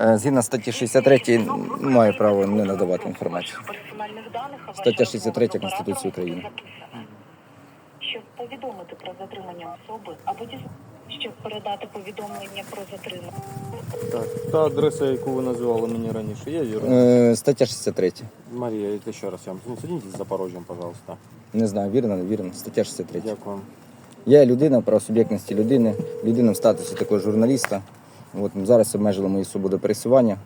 Е, Згідно статті 63 маю право не надавати інформацію. Стаття 63 Конституції України. Щоб повідомити про затримання особи або щоб передати повідомлення про затримання. Так, та адреса, яку ви називали мені раніше, є вірно? Е, Стаття 63. Марія, это еще раз я вам. Ну, садитесь за Запорожьем, пожалуйста. Не знаю, вірно, не вірно. Стаття 63. Дякую. Я людина, правосуб'єктності людини, людина в статусі також журналіста. От зараз обмежили мої свободи пересування.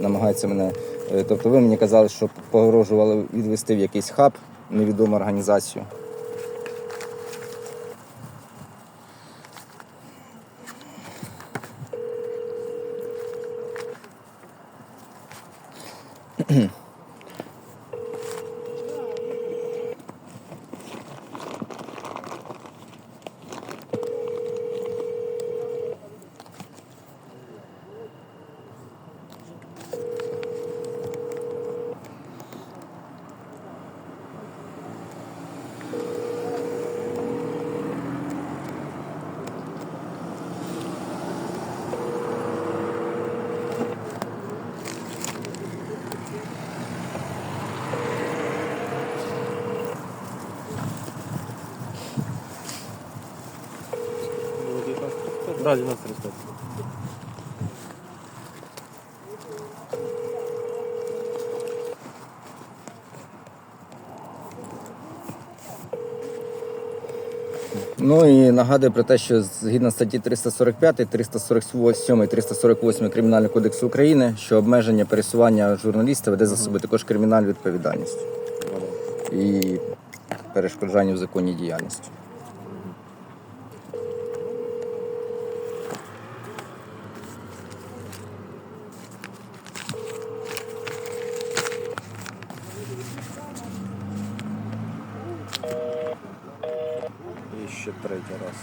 Намагаються мене. е, Тобто ви мені казали, що погрожували відвести в якийсь хаб, невідому організацію. Да, 12.35. Ну і нагадую про те, що згідно статті 345, 348, 348 Кримінального кодексу України, що обмеження пересування журналіста веде за собою також кримінальну відповідальність і перешкоджання в законній діяльності. Ще третій раз.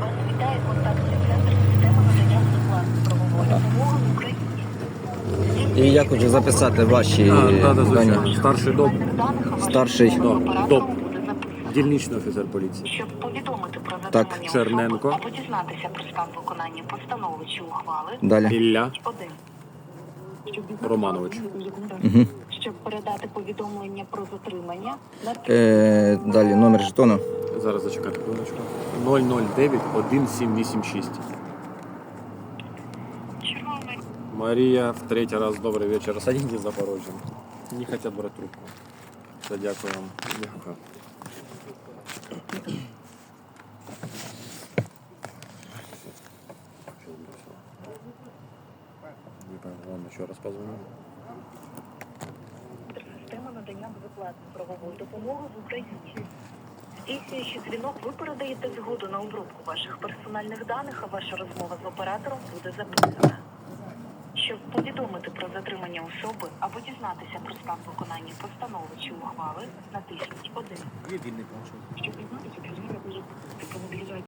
Вас контактний центр системи надання допомоги в Україні. І я хочу записати ваші А, да, звичайно. Старший доп. Старший. Доп. буде записано. Дільничний офіцер поліції. Щоб повідомити про Так, Черненко. особи або дізнатися про стан виконання постанови чи ухвали. Далі. Ілля Один. Романович. Угу. Передати повідомлення про затримання Е, далі номер жетону. Зараз зачекайте хвилиночку. 009 1786. червоний. Марія, в третій раз добрий вечір. Садіть за Запорожжям. Не хотять брати трубку. Все, дякую вам. Дякую. Ладно, еще раз позвоню. Надання безоплатної правової допомоги в Україні. Здійснюючи дзвінок, ви передаєте згоду на обробку ваших персональних даних, а ваша розмова з оператором буде записана. Щоб повідомити про затримання особи або дізнатися про стан виконання постанови чи ухвали, натисніть 1. Щоб дізнатися про зміни, про мобілізацію